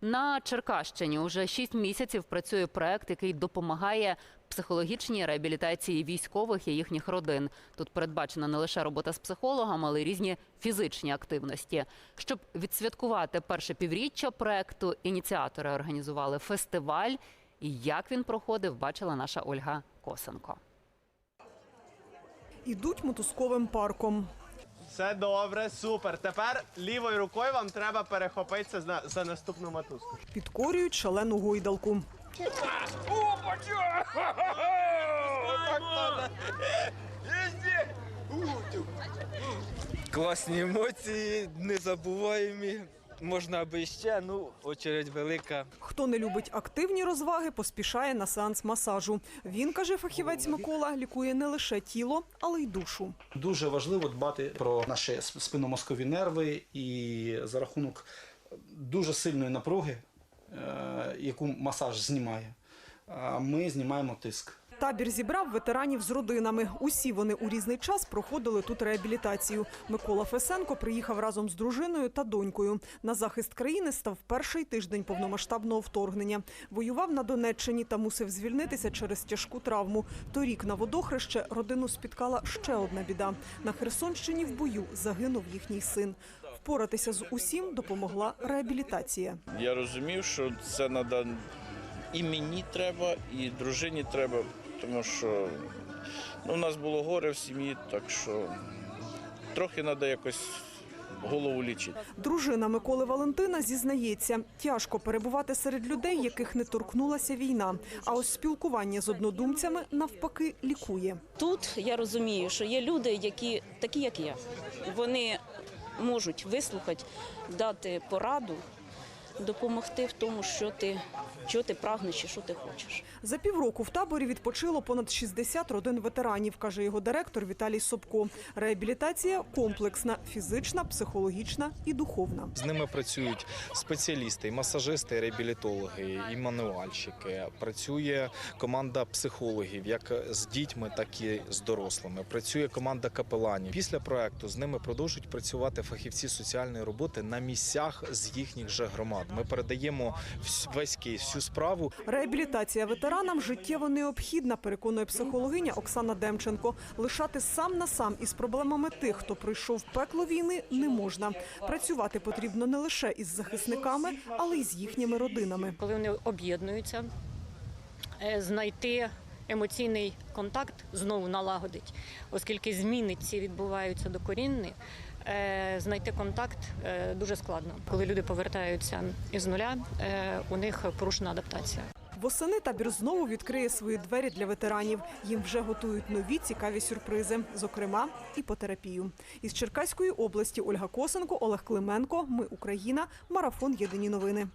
На Черкащині уже 6 місяців працює проект, який допомагає психологічній реабілітації військових і їхніх родин. Тут передбачена не лише робота з психологами, але й різні фізичні активності. Щоб відсвяткувати перше півріччя проекту, ініціатори організували фестиваль. І як він проходив, бачила наша Ольга Косенко. Ідуть мотузковим парком. Все добре, супер. Тепер лівою рукою вам треба перехопитися за, за наступну мотузку. Підкорюють шалену гойдалку. Класні емоції, незабуваємі. Можна аби ще, ну, очередь велика. Хто не любить активні розваги, поспішає на сеанс масажу. Він каже фахівець Микола, лікує не лише тіло, але й душу. Дуже важливо дбати про наші сп- спинномозкові нерви і за рахунок дуже сильної напруги, е, яку масаж знімає, ми знімаємо тиск. Табір зібрав ветеранів з родинами. Усі вони у різний час проходили тут реабілітацію. Микола Фесенко приїхав разом з дружиною та донькою. На захист країни став перший тиждень повномасштабного вторгнення. Воював на Донеччині та мусив звільнитися через тяжку травму. Торік на водохреще родину спіткала ще одна біда. На Херсонщині в бою загинув їхній син. Впоратися з усім допомогла реабілітація. Я розумів, що це треба і мені треба, і дружині треба, тому що ну, у нас було горе в сім'ї, так що трохи треба якось голову лічити. Дружина Миколи Валентина зізнається, тяжко перебувати серед людей, яких не торкнулася війна. А ось спілкування з однодумцями навпаки лікує. Тут я розумію, що є люди, які такі, як я. Вони можуть вислухати, дати пораду, допомогти в тому, що ти, що ти прагнеш і що ти хочеш. За півроку в таборі відпочило понад 60 родин ветеранів, каже його директор Віталій Собко. Реабілітація комплексна, фізична, психологічна і духовна. З ними працюють спеціалісти, і масажисти, і реабілітологи, і мануальщики. Працює команда психологів, як з дітьми, так і з дорослими. Працює команда капеланів. Після проекту з ними продовжують працювати фахівці соціальної роботи на місцях з їхніх же громад. Ми передаємо весь кейс, всю справу Реабілітація ветеранам життєво необхідна, переконує психологиня Оксана Демченко. Лишати сам на сам із проблемами тих, хто пройшов пекло війни, не можна. Працювати потрібно не лише із захисниками, але й з їхніми родинами. коли вони об'єднуються, е, знайти емоційний контакт знову налагодить, оскільки зміни ці відбуваються докорінні, знайти контакт е, дуже складно. Коли люди повертаються із нуля, е, у них порушена адаптація. Восени табір знову відкриє свої двері для ветеранів. Їм вже готують нові цікаві сюрпризи, зокрема іпотерапію. Із Черкаської області Ольга Косенко, Олег Клименко. Ми Україна. Марафон. Єдині новини.